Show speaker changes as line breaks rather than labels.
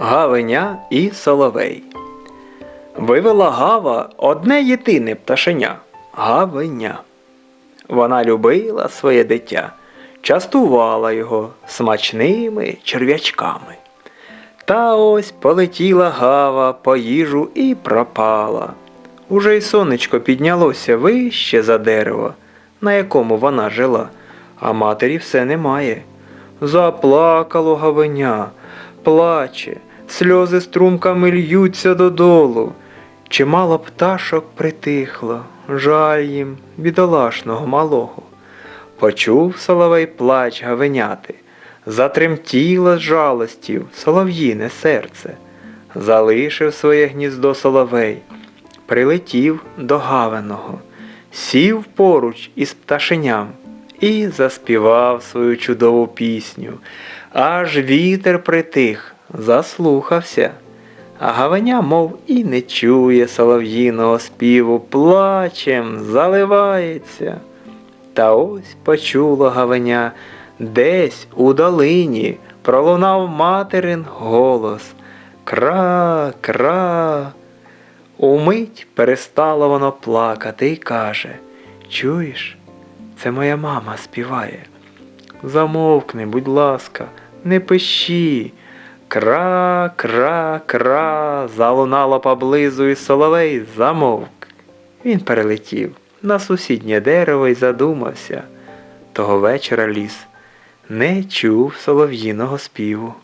Гавеня і Соловей. Вивела гава одне єдине пташеня гавеня. Вона любила своє дитя, частувала його смачними черв'ячками. Та ось полетіла гава по їжу і пропала. Уже й сонечко піднялося вище за дерево, на якому вона жила, а матері все немає. Заплакало гавеня, плаче, сльози струмками льються додолу. Чимало пташок притихло, жаль їм бідолашного малого. Почув соловей плач гавеняти, затремтіло з жалостів солов'їне серце. Залишив своє гніздо соловей, прилетів до гавеного, сів поруч із пташеням і заспівав свою чудову пісню. Аж вітер притих, заслухався. А гавеня, мов і не чує солов'їного співу, плачем заливається. Та ось почуло гавеня, десь у долині пролунав материн голос. Кра, кра. Умить перестало воно плакати і каже Чуєш, це моя мама співає. Замовкни, будь ласка, не пиші. Кра, кра, кра, залунало поблизу і соловей замовк. Він перелетів на сусіднє дерево і задумався. Того вечора ліс не чув солов'їного співу.